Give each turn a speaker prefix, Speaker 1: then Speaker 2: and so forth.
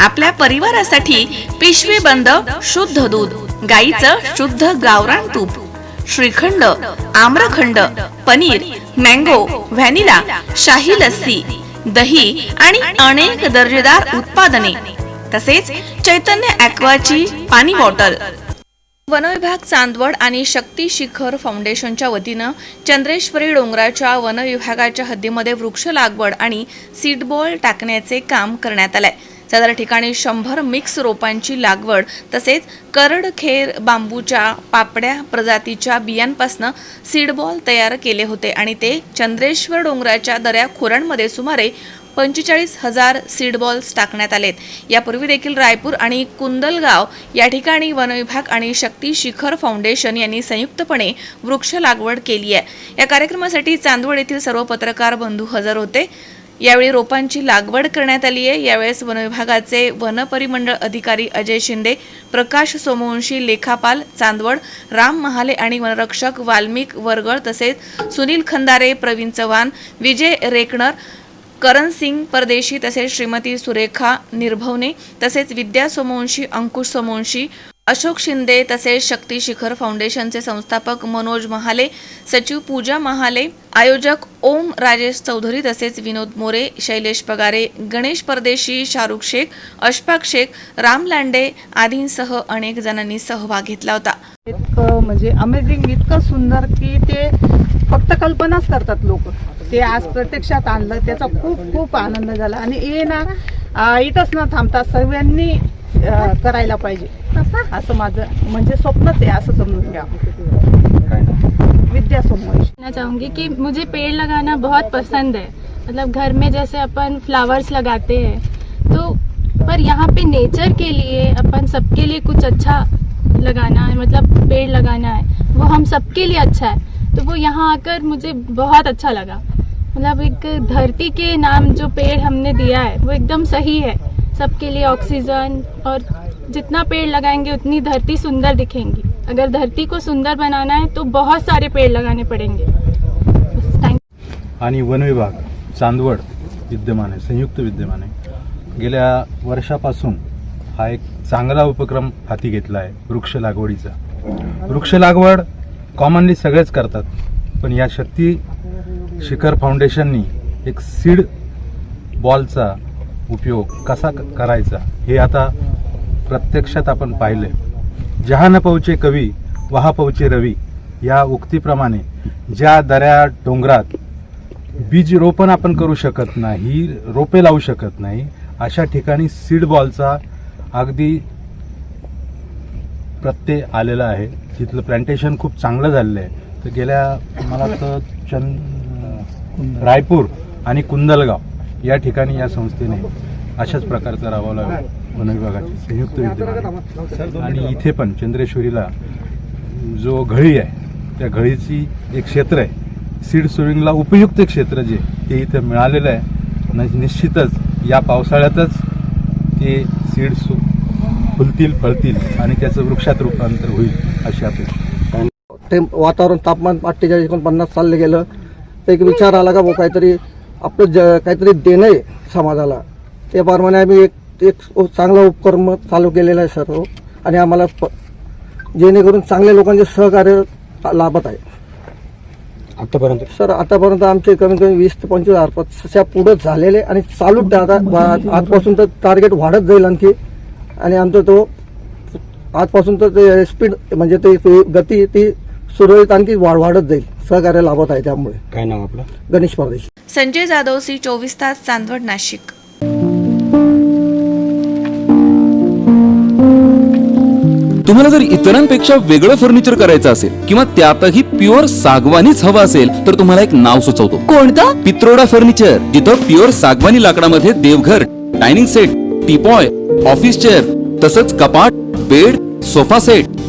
Speaker 1: आपल्या परिवारासाठी पिशवी बंद शुद्ध दूध गाईचं शुद्ध गावरान तूप श्रीखंड आम्रखंड पनीर मँगो व्हॅनिला शाही लस्सी दही आणि अनेक दर्जेदार उत्पादने तसेच चैतन्य ॲक्वाची पाणी बॉटल. वनविभाग चांदवड आणि शक्ती शिखर फाउंडेशनच्या वतीनं चंद्रेश्वरी डोंगराच्या वनविभागाच्या हद्दीमध्ये वृक्ष लागवड आणि सीडबॉल टाकण्याचे काम करण्यात आलंय. सदर ठिकाणी शंभर मिक्स रोपांची लागवड तसेच करडखेर बांबूच्या पापड्या प्रजातीच्या बियांपासनं सीडबॉल तयार केले होते आणि ते चंद्रेश्वर डोंगराच्या दऱ्या खोऱ्यांमध्ये सुमारे पंचेचाळीस हजार सीड बॉल्स टाकण्यात आलेत. यापूर्वी देखील रायपूर आणि कुंदलगाव या ठिकाणी वनविभाग आणि शक्ती शिखर फाउंडेशन यांनी संयुक्तपणे वृक्ष लागवड केली आहे. या कार्यक्रमासाठी चांदवड येथील सर्व पत्रकार बंधू हजर होते. यावेळी रोपांची लागवड करण्यात आली आहे. यावेळेस वनविभागाचे वनपरिमंडळ अधिकारी अजय शिंदे प्रकाश सोमवंशी लेखापाल चांदवड राम महाले आणि वनरक्षक वाल्मिक वरगळ तसेच सुनील खंदारे प्रवीण चव्हाण विजय रेकणर करण सिंग परदेशी तसेच श्रीमती सुरेखा निर्भवने तसेच विद्या सोमवंशी अंकुश सोमवंशी अशोक शिंदे तसेच शक्ती शिखर फाउंडेशनचे संस्थापक मनोज महाले सचिव पूजा महाले आयोजक ओम राजेश चौधरी तसेच विनोद मोरे शैलेश पगारे गणेश परदेशी शाहरुख शेख अशफाक शेख राम लांडे आदींसह अनेक जणांनी सहभाग घेतला होता.
Speaker 2: इतकं म्हणजे अमेझिंग इतकं सुंदर की ते फक्त कल्पनाच करतात लोक. ते आज प्रत्यक्षात आणलं त्याचा खूप खूप आनंद झाला. आणि ये ना इथंच न थांबता सर्वांनी करायला पाहिजे. असं माझं म्हणजे स्वप्नच आहे असं समजून घ्या. विद्या समोर
Speaker 3: चाहूँगी कि मुझे पेड़ लगाना बहुत पसंद है। मतलब घर में जैसे अपन फ्लावर्स लगाते हैं तो पर यहाँ पे नेचर के लिए अपन सबके लिए कुछ अच्छा लगाना है मतलब पेड़ लगाना है वो हम सबके लिए अच्छा है तो वो यहाँ आकर मुझे बहुत अच्छा लगा। मतलब एक धरती के नाम जो पेड़ हमने दिया है वो एकदम सही है। सबके लिए ऑक्सीजन और जितना पेड़ लगाएंगे उतनी धरती सुंदर दिखेंगी। अगर धरती को सुंदर बनाना है तो बहुत सारे पेड़ लगाने पड़ेंगे।
Speaker 4: आणि वन विभाग चांदवड विद्यमान आहे संयुक्त विद्यमान आहे गेल्या वर्षापासून हा एक चांगला उपक्रम हाती घेतला आहे वृक्ष लागवडीचा. वृक्ष लागवड कॉमनली सगळेच करतात पण या शक्ती शिखर फाउंडेशननी एक सीड बॉलचा उपयोग कसा क- करायचा हे आता प्रत्यक्षात आपण पाहिले जहा न पहुचे कवी वहा पहुचे रवी या उक्तीप्रमाणे ज्या दऱ्या डोंगरात बीज रोपण आपण करू शकत नाही रोपे लावू शकत नाही अशा ठिकाणी सीड बॉलचा अगदी प्रत्यय आलेला आहे. तिथलं प्लांटेशन खूप चांगलं झालेलं आहे. तर गेल्या मला वाटतं चंद रायपूर आणि कुंदलगाव या ठिकाणी या संस्थेने अशाच प्रकारचा राबवला वन विभागाची संयुक्त विद्यमान. आणि इथे पण चंद्रेश्वरीला जो घळी आहे त्या घळीची एक क्षेत्र आहे. सीड सोविंगला उपयुक्त क्षेत्र जे ते इथं मिळालेलं आहे. निश्चितच या पावसाळ्यातच ते सीड सु फुलतील फळतील आणि त्याचं वृक्षात रूपांतर होईल अशी अपेक्षा.
Speaker 5: टेम्प वातावरण तापमान अठ्ठेचाळीस एकोणपन्नास चाललं गेलं. तर एक विचार आला का बो काहीतरी आपलं ज काहीतरी देणं आहे समाजाला. त्याप्रमाणे आम्ही एक एक चांगला उपक्रम चालू केलेला आहे सर्व. आणि आम्हाला प जेणेकरून चांगल्या लोकांचे सहकार्य लाभत आहे.
Speaker 6: आतापर्यंत?
Speaker 5: सर आतापर्यंत आमचे कमीत कमी वीस ते पंचवीस हजार पक्षाच्या पुढं झालेले आणि चालू आजपासून तर टार्गेट वाढत जाईल आणखी. आणि आमचा तो आजपासून तर ते स्पीड म्हणजे ते ते गती ती सुरळीत आणखी वाढ वाढत जाईल. सहकार्य लाभत आहे त्यामुळे.
Speaker 6: काय नाव आपलं?
Speaker 5: गणेश परदेशी.
Speaker 1: संजय जाधव सी चोवीस तास चांदवड नाशिक.
Speaker 7: तुम्हाला जर इतरांपेक्षा वेगळं फर्निचर करायचं असेल किंवा त्यातही प्युअर सागवानीच हवं असेल तर तुम्हाला एक नाव सुचवतो.
Speaker 8: कोणतं?
Speaker 7: पित्रोडा फर्निचर जिथं प्युअर सागवानी लाकडामध्ये देवघर dining set teapoy office chair तसंच कपाट bed sofa set